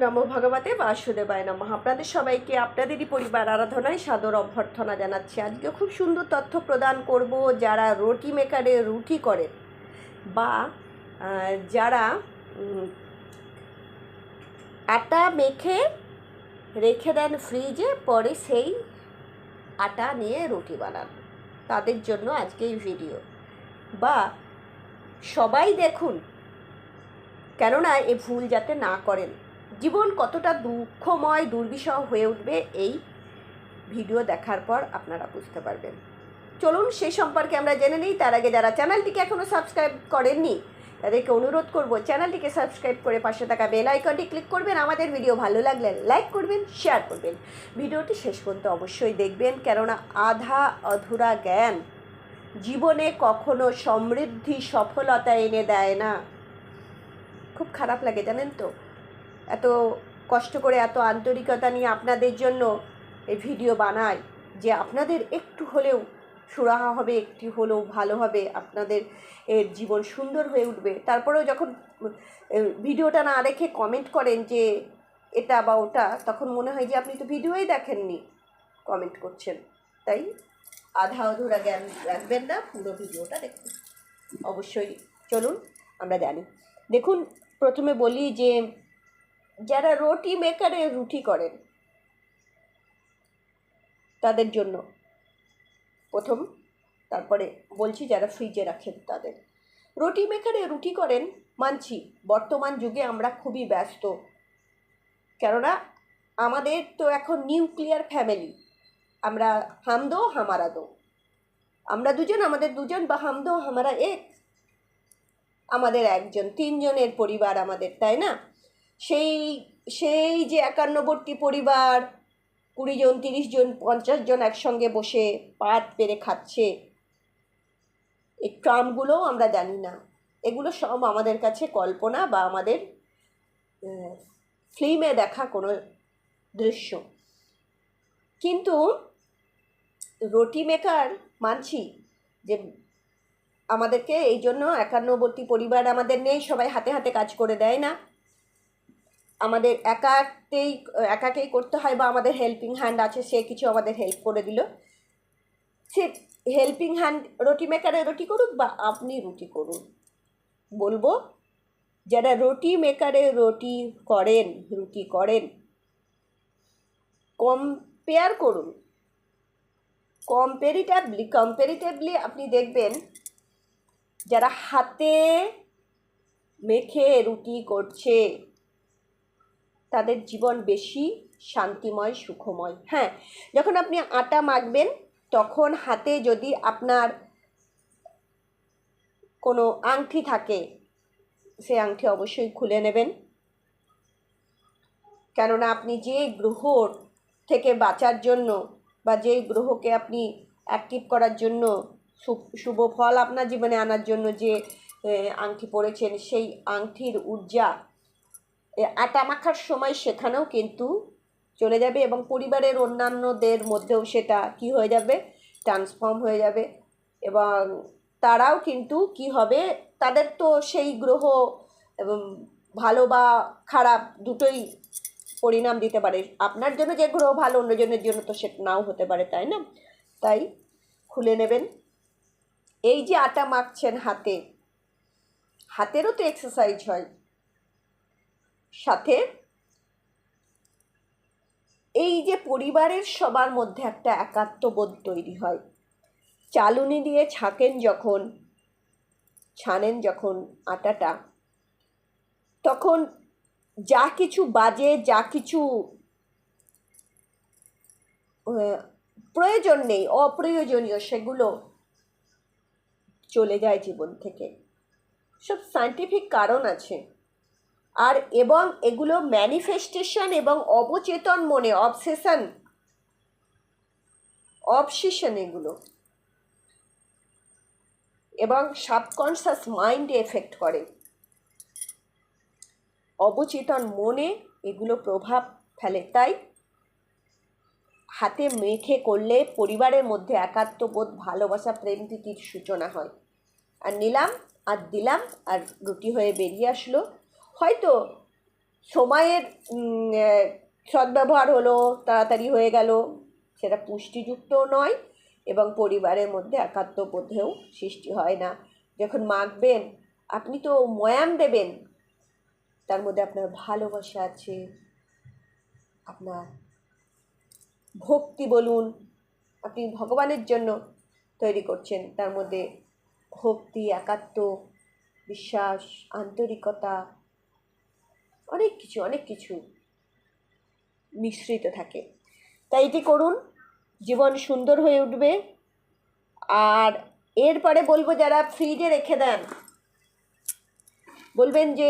নম ভগবতে বাসুদেবায় নমঃ। আপনাদের সবাইকে, আপনাদেরই পরিবার আরাধনায় সাদর অভ্যর্থনা জানাচ্ছি। আজকে খুব সুন্দর তথ্য প্রদান করব যারা রুটি মেকারে রুটি করেন বা যারা আটা মেখে রেখে দেন ফ্রিজে, পরে সেই আটা নিয়ে রুটি বানান। তাদের জন্য আজকে এই ভিডিও। বা, সবাই দেখুন, কেননা এ ভুল যাতে না করেন। জীবন কতটা দুঃখময়, দুর্বিষহ হয়ে উঠবে এই ভিডিও দেখার পর আপনারা বুঝতে পারবেন। চলুন সেই সম্পর্কে আমরা জেনে নিই। তার আগে যারা চ্যানেলটিকে এখনও সাবস্ক্রাইব করেননি, তাদেরকে অনুরোধ করব, চ্যানেলটিকে সাবস্ক্রাইব করে পাশে থাকা বেল আইকনটি ক্লিক করবেন। আমাদের ভিডিও ভালো লাগলে লাইক করবেন, শেয়ার করবেন। ভিডিওটি শেষ পর্যন্ত অবশ্যই দেখবেন, কেননা আধা অধুরা জ্ঞান জীবনে কখনো সমৃদ্ধি, সফলতা এনে দেয় না। খুব খারাপ লাগে, জানেন তো? এত কষ্ট করে এত আন্তরিকতা নিয়ে আপনাদের জন্য এই ভিডিও বানাই যে আপনাদের একটু হলেও সুরাহা হবে, একটু হলেও ভালো হবে, আপনাদের এর জীবন সুন্দর হয়ে উঠবে। তারপরেও যখন ভিডিওটা না দেখে কমেন্ট করেন যে এটা বা ওটা, তখন মনে হয় যে আপনি তো ভিডিওই দেখেননি কমেন্ট করছেন। তাই আধা অধুরা জ্ঞান রাখবেন না, পুরো ভিডিওটা দেখুন। অবশ্যই চলুন, আমরা জানি। দেখুন, প্রথমে বলি যে যারা রুটি মেকারে রুটি করেন, তাদের জন্য প্রথম, তারপরে বলছি যারা ফ্রিজে রাখেন তাদের। রুটি মেকারে রুটি করেন মানছি, বর্তমান যুগে আমরা খুবই ব্যস্ত। কেননা আমাদের তো এখন নিউক্লিয়ার ফ্যামিলি আমরা হামদো হামারা দো আমরা দুজন, আমাদের দুজন বা হামদো হামারা এক, আমাদের একজন, তিনজনের পরিবার আমাদের, তাই না? সেই সেই যে একান্নবর্তী পরিবার, কুড়ি জন, তিরিশ জন, পঞ্চাশ জন একসঙ্গে বসে পাত পেরে খাচ্ছে, এই ট্রামগুলোও আমরা জানি না। এগুলো সব আমাদের কাছে কল্পনা বা আমাদের ফিল্মে দেখা কোনো দৃশ্য। কিন্তু রুটি মেকার মানছি যে আমাদেরকে এই জন্য একান্নবর্তী পরিবার আমাদের নেই, সবাই হাতে হাতে কাজ করে দেয় না। আমাদের একাতেই, একাকেই করতে হয় বা আমাদের হেল্পিং হ্যান্ড আছে, সে কিছু আমাদের হেল্প করে দিল। সে হেল্পিং হ্যান্ড রুটি মেকারে রুটি করুক বা আপনি রুটি করুন। বলব, যারা রুটি মেকারে রুটি করেন রুটি করেন কম্পেয়ার করুন। কম্পেরিটাভলি কম্পেরিটিভলি আপনি দেখবেন, যারা হাতে মেখে রুটি করছে তাদের জীবন বেশি শান্তিময়, সুখময়। হ্যাঁ যখন আপনি আটা মাখবেন, তখন হাতে যদি আপনার কোনো আংটি থাকে সে আংটি অবশ্যই খুলে নেবেন। কেননা আপনি যে গ্রহ থেকে বাঁচার জন্য বা যেই গ্রহকে আপনি অ্যাক্টিভ করার জন্য শুভ ফল আপনার জীবনে আনার জন্য যে আংটি পরেছেন, সেই আংটির ঊর্জা আটা মাখার সময় সেখানেও কিন্তু চলে যাবে এবং পরিবারের অন্যান্যদের মধ্যেও সেটা কি হয়ে যাবে? ট্রান্সফর্ম হয়ে যাবে। এবং তারাও কিন্তু কি হবে? তাদের তো সেই গ্রহ ভালো বা খারাপ দুটোই পরিণাম দিতে পারে। আপনার জন্য যে গ্রহ ভালো, অন্যজনের জন্য তো সে নাও হতে পারে, তাই না? তাই খুলে নেবেন। এই যে আটা মাখছেন হাতে, হাতেরও তো এক্সারসাইজ হয়। সাথে এই যে পরিবারের সবার মধ্যে একটা একাত্মবোধ তৈরি হয়। চালুনি দিয়ে ছাকেন যখন, ছানেন যখন আটাটা, তখন যা কিছু বাজে, যা কিছু প্রয়োজন নেই, অপ্রয়োজনীয় সেগুলো চলে যায় জীবন থেকে। সব সায়েন্টিফিক কারণ আছে। আর এবং এগুলো ম্যানিফেস্টেশন এবং অবচেতন মনে অবসেশন অবসেশন এগুলো। এবং সাবকনশাস মাইন্ডে এফেক্ট করে। অবচেতন মনে এগুলো প্রভাব ফেলে। তাই হাতে মেখে করলে পরিবারের মধ্যে একাত্মবোধ, ভালোবাসা, প্রেম প্রীতির সূচনা হয়। আর নিলাম, আর দিলাম, আর রুটি হয়ে বেরিয়ে আসলো। হয়তো সময়ের সদ্ব্যবহার হলো, তাড়াতাড়ি হয়ে গেল। সেটা পুষ্টিযুক্তও নয় এবং পরিবারের মধ্যে একাত্মবোধেও সৃষ্টি হয় না। যখন মাখবেন আপনি তো ময়াম দেবেন। তার মধ্যে আপনার ভালোবাসা আছে। আপনার ভক্তি বলুন, আপনি ভগবানের জন্য তৈরি করছেন। তার মধ্যে ভক্তি, একাত্ম, বিশ্বাস, আন্তরিকতা অনেক কিছু অনেক কিছু মিশ্রিত থাকে। তাই এটি করুন, জীবন সুন্দর হয়ে উঠবে। আর এরপরে বলব যারা ফ্রিজে রেখে দেন, বলবেন যে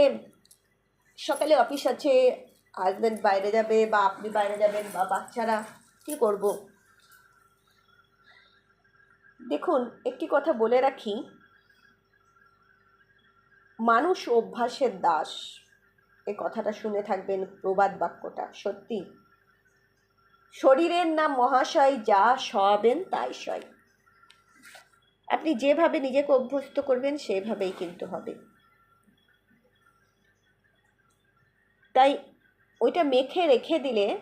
সকালে অফিস আছে হাজব্যান্ড বাইরে যাবে বা আপনি বাইরে যাবেন বা বাচ্চারা, কী করব? দেখুন, একটি কথা বলে রাখি, মানুষ অভ্যাসের দাস। এই কথাটা শুনে থাকবেন প্রবাদ বাক্যটা, সত্যি। শরীরের নাম মহাশয়, যা সবেন তাই সয় আপনি যেভাবে নিজেকে অভ্যস্ত করবেন, সেভাবেই কিন্তু হবে। তাই ওইটা মেখে রেখে দিলে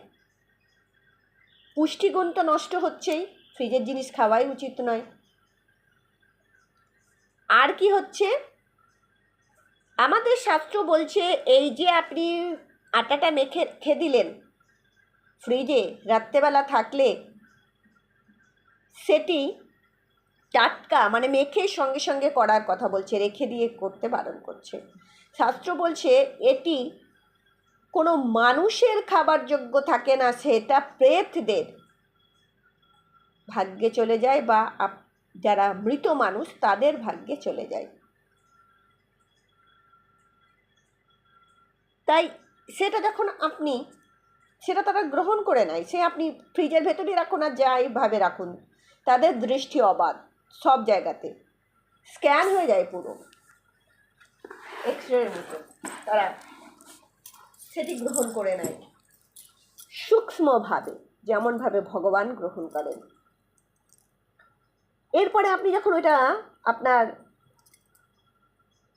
পুষ্টিগুণ তো নষ্ট হচ্ছেই, ফ্রিজের জিনিস খাওয়াই উচিত নয়। আর কি হচ্ছে? আমাদের শাস্ত্র বলছে, এই যে আপনি আটাটা মেখে, খেয়ে দিলেন ফ্রিজে রাত্রেবেলা থাকলে, সেটি টাটকা মানে মেখে সঙ্গে সঙ্গে করার কথা বলছে, রেখে দিয়ে করতে বারণ করছে। শাস্ত্র বলছে, এটি কোনো মানুষের খাবার যোগ্য থাকে না, সেটা প্রেতদের। ভাগ্যে চলে যায় বা যারা মৃত মানুষ, তাদের ভাগ্যে চলে যায়। তাই সেটা যখন আপনি, সেটা তারা গ্রহণ করে নেয় সে আপনি ফ্রিজের ভেতরেই রাখুন আর যাইভাবে রাখুন, তাদের দৃষ্টি অবাধ সব জায়গাতে। স্ক্যান হয়ে যায় পুরো। এক্স রের মতো তারা সেটি গ্রহণ করে নেয়। সূক্ষ্মভাবে, যেমনভাবে ভগবান গ্রহণ করেন। এরপরে আপনি যখন ওইটা আপনার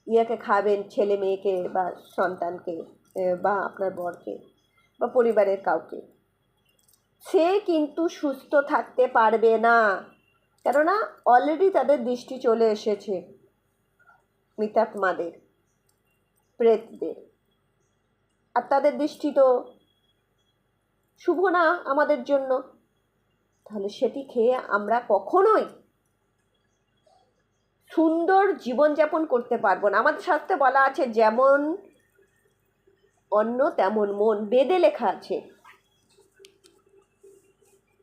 ইয়েকে খাবেন ছেলে মেয়েকে বা সন্তানকে বা আপনার বরকে বা পরিবারের কাউকে। সে কিন্তু সুস্থ থাকতে পারবে না। কেননা অলরেডি তাদের দৃষ্টি চলে এসেছে মৃতাত্মাদের, প্রেতদের। আর তাদের দৃষ্টি তো শুভ না আমাদের জন্য। তাহলে সেটি খেয়ে আমরা কখনোই সুন্দর জীবনযাপন করতে পারব না। আমাদের শাস্ত্রে বলা আছে, যেমন অন্ন তেমন মন বেদে লেখা আছে।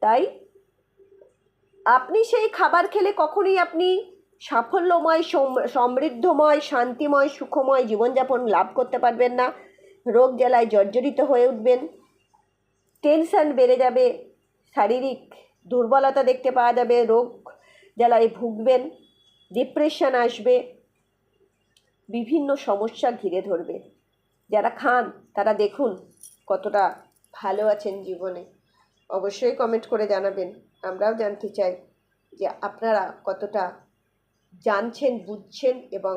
তাই আপনি সেই খাবার খেলে কখনোই আপনি সাফল্যময়, সম- সমৃদ্ধময়, শান্তিময়, সুখময় জীবনযাপন লাভ করতে পারবেন না। রোগ জ্বালায় জর্জরিত হয়ে উঠবেন। টেনশন বেড়ে যাবে। শারীরিক দুর্বলতা দেখতে পাওয়া যাবে। রোগ জ্বালায় ভুগবেন। ডিপ্রেশন আসবে। বিভিন্ন সমস্যা ঘিরে ধরবে। যারা খান, তারা দেখুন কতটা ভালো আছেন জীবনে। অবশ্যই কমেন্ট করে জানাবেন। আমরাও জানতে চাই যে আপনারা কতটা জানছেন, বুঝছেন এবং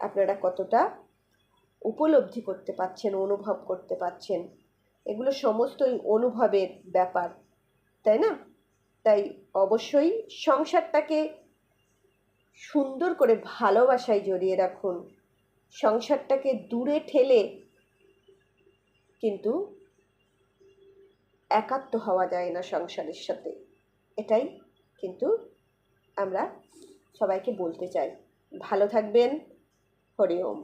আপনারা কতটা উপলব্ধি করতে পারছেন, অনুভব করতে পারছেন। এগুলো সমস্তই অনুভবের ব্যাপার, তাই না? তাই অবশ্যই সংসারটাকে সুন্দর করে ভালোবাসায় জড়িয়ে রাখুন। সংসারটাকে দূরে ঠেলে কিন্তু একাত্ম হওয়া যায় না সংসারের সাথে। এটাই কিন্তু আমরা সবাইকে বলতে চাই। ভালো থাকবেন। হরি ওম।